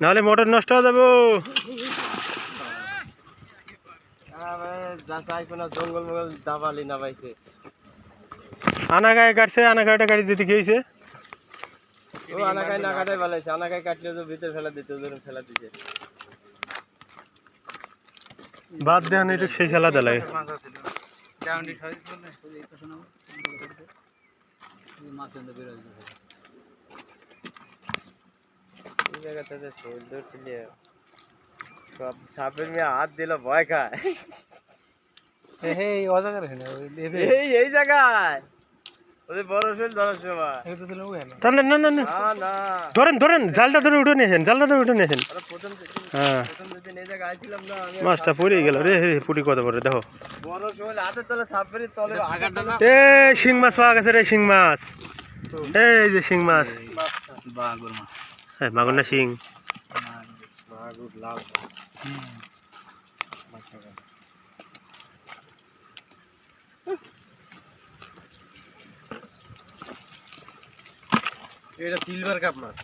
নাহলে মোটর নষ্ট হয়ে যাব। যা জঙ্গল মঙ্গল দাবালি না পাইছে। আনা গায়ে কাটছে গাড়ি দিতে ও না কাটাই ভালো কাটলে তো ভিতরে ফেলা দিতে ওদের ফেলা দিছে। বাদ একটু সেই খেলা দেলায় এই জায়গাতে যে শোল ধরছিলে সব সাপের মেয়ে হাত দিল ভয় খায় এই এই জায়গায় ওদের বড় শোল ধরার সময় না না না না না ধরেন ধরেন জালটা ধরে উঠে নিয়েছেন জালটা ধরে উঠে নিয়েছেন ওরা প্রথম যেদিন হ্যাঁ এই জায়গায় আইছিলাম না আমি মাছটা পড়ে গেল রে কত বড় দেখো এ শিং মাছ পাওয়া গেছে রে শিং মাছ এই যে শিং মাছ বাগুর মাছ হ্যাঁ মাগুর না শিং মাগুর লাল এটা সিলভার কাপ মাছ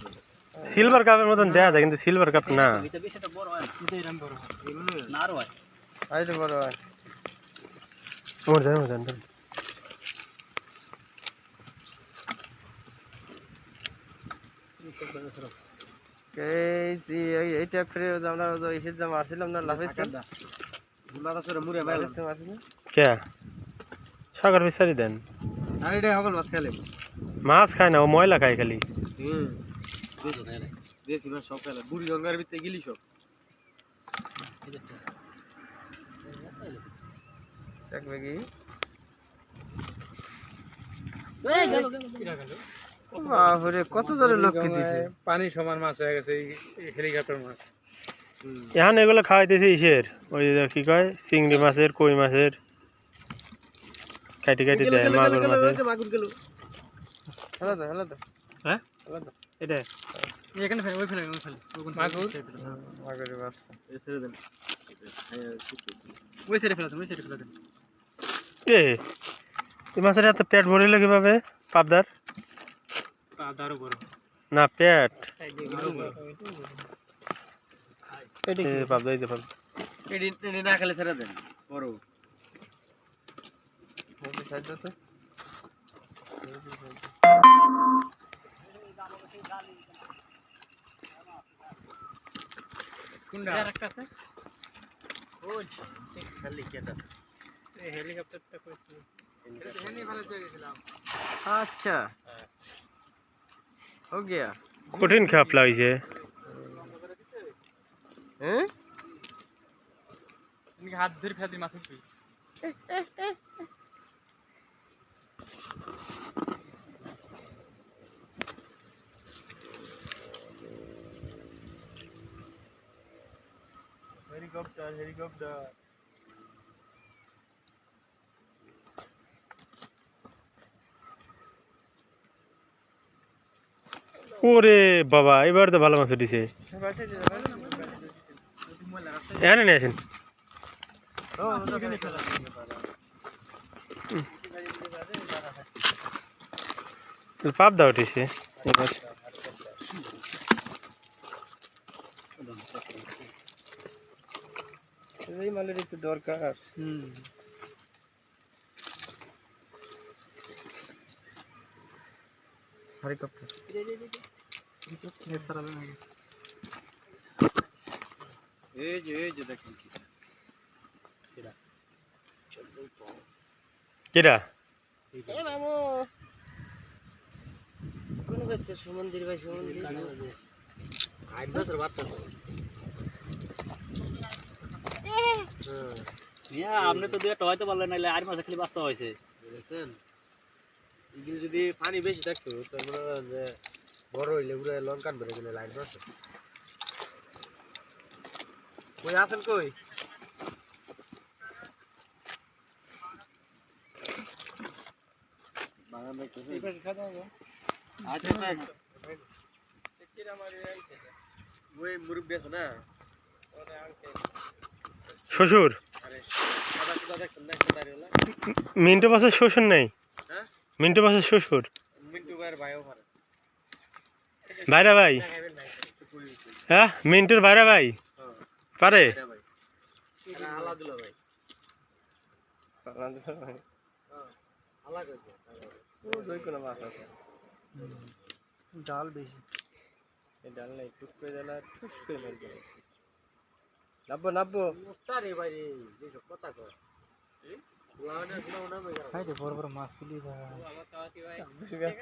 সিলভার কাপের মতন দেয়া যায় কিন্তু সিলভার কাপ না আই তো বড় হয় মোর জান মোর জান ধরেন। এই এই ফিরে আমরা এসে না লাফেজ মুরে কে সাগর বিচারি দেন আর এটা হগল মাছ মাছ খায় না ও ময়লা খায় খালি হুম দেশি মাছ সব খেলে বুড়ি গঙ্গার ভিতরে গেলি সব দেখবে কি বাপরে কত জোরে লক্ষ্য দিছে। পানি সমান মাছ হয়ে গেছে এই হেলিকপ্টার মাছ। এখন এগুলো খাওয়াইতেছে ইসের। ওই যে কি কয়? চিংড়ি মাছের কই মাছের? কাটি কাটি দেয় মাগুর মাছের। মাগুর গেল। হ্যালো তো হ্যালো তো। হ্যাঁ? হ্যালো এটা? এখানে ফেলে ওই ফেলে ওই ফেলে। মাগুর? মাগুরের বাচ্চা ছেড়ে দেন। ওই সাইডে ফেলে দেন ওই সাইডে ফেলে। দেন এ এই মাছের এত পেট ভরিল কীভাবে? পাবদার? না পেট এটা এ পাবদা এই যে পাবদা এডি এডি না খেলে ছেড়ে দেন বড় সাহায্য তো কোনটা আরেকটা আছে ওই খালি কেটা এই হেলিকপ্টারটা কইছি হেলি কঠিন খাপলা হয়েছে হাত ধরে ফেলি মাছ হেলিকপ্টার হেলিকপ্টার ওরে বাবা এবার তো ভালো মাছ উঠিছে। এখানে নিয়ে আসেন। পাবদা উঠেছে। এবার এই মালের একটু দরকার। হুম। হেলিকপ্টার এই যে এই যে দেখেন কি এ মামু। কোন বাচ্চা? সুমন্দির ভাই সুমন্দির আট বছর বাচ্চা আপনি তো দুই একটা হয়তো পারলেন নাইলে আর মাছ খালি বাচ্চা হয়েছে। বুঝেছেন এগুলো যদি পানি বেশি থাকতো তার করেন যে বড় হইলে পুরো লঙ্কান বেড়ে গেলে লাইন আছে কই আছেন কই? আচ্ছা শ্বশুর? মিন্টু বাসের শ্বশুর নেই? হ্যাঁ? মিন্টু বাসের শ্বশুর? মিন্টু ভাইয়ের ভাইও পারে ভাইরা ভাই। হ্যাঁ মিন্টুর বাইরে ভাই। পারে? আলাদা দিল ভাই। আলাদা ও দুই কোনো মাছ আছে। ডাল বেশি। ডাল নাই টুক করে দিলে টুক করে মেরে নাব্বো নাব্বো। কথা কয়।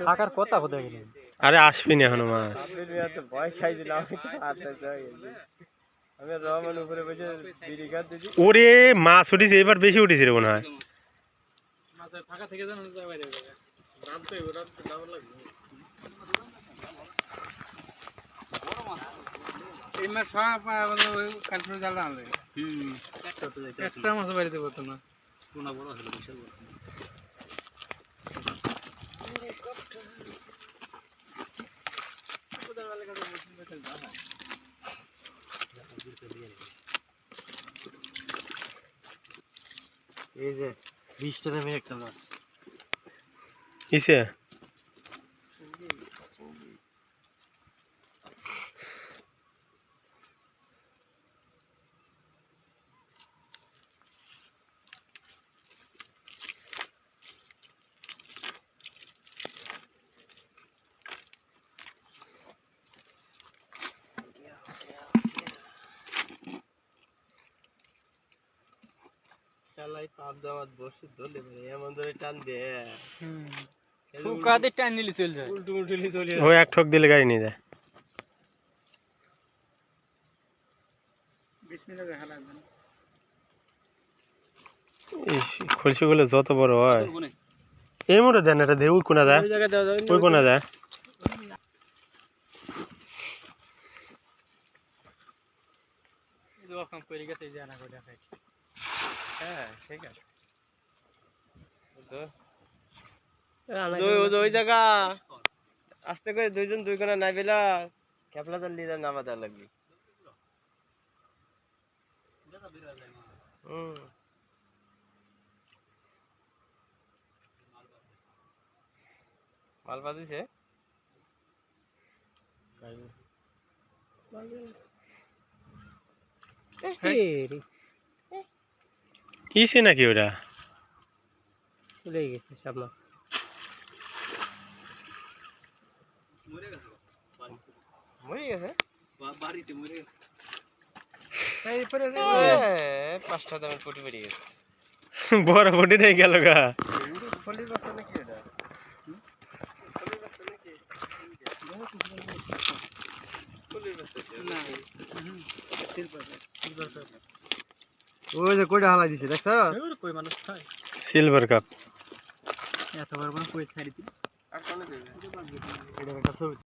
থাকার কথা কোথায় গেলেন আরে আসবি না এখনও মাছ। ভয় খাইছিলাম আমি রহমান উপরে বসে বিড়ি ওরে মাছ উঠেছে এবার বেশি উঠেছে রে মনে হয়। ফাঁকা থেকে জানো যায় বাইরে রাত তো রাত ডাবল লাগবে এই মাছ সব জাল আনলে। হুম। একটা মাছ বাড়িতে করতো না। কোনা বড় হলো বিশাল বড়। এই যে বিশটা দামের একটা মাছ। ইসে পাপ বসে ধরলে মানে এমন ধরে টান দে ফুকাতে টান নিলে চলে যায়। উল্টু উল্টুলি চলে ও এক ঠক দিলে গাড়ি নিয়ে যায়। খলসিগুলো যত বড় হয়। এই মোটে দেন এটা দিয়ে ওই কোনা যায় ওই ওই কোনা যায় করে গেছে জানা করে দেখাই হ্যাঁ ঠিক আছে ওই ওই- ওই জায়গা আস্তে করে দুইজন দুই কোনা নাই পেলা খেপলা তার লিদার নামা দেওয়া লাগবে। হুম। মাল ইসে নাকি ওটা চলে গেছে সব মাছ মরে গেছে বাড়িতে মরে এরপরে এ, পাঁচটা দামের পুটি বেরিয়ে গেছে বড় বটি নেই গেল গা ফলির বাচ্চা নাকি এটা না ওই যে কইটা হালাই দিছে দেখছ? কই মানুষ খায়? সিলভার কাপ এত বড় বড় কই ছাড়ি দিই আর কোন দেবে এটা একটা ছবি।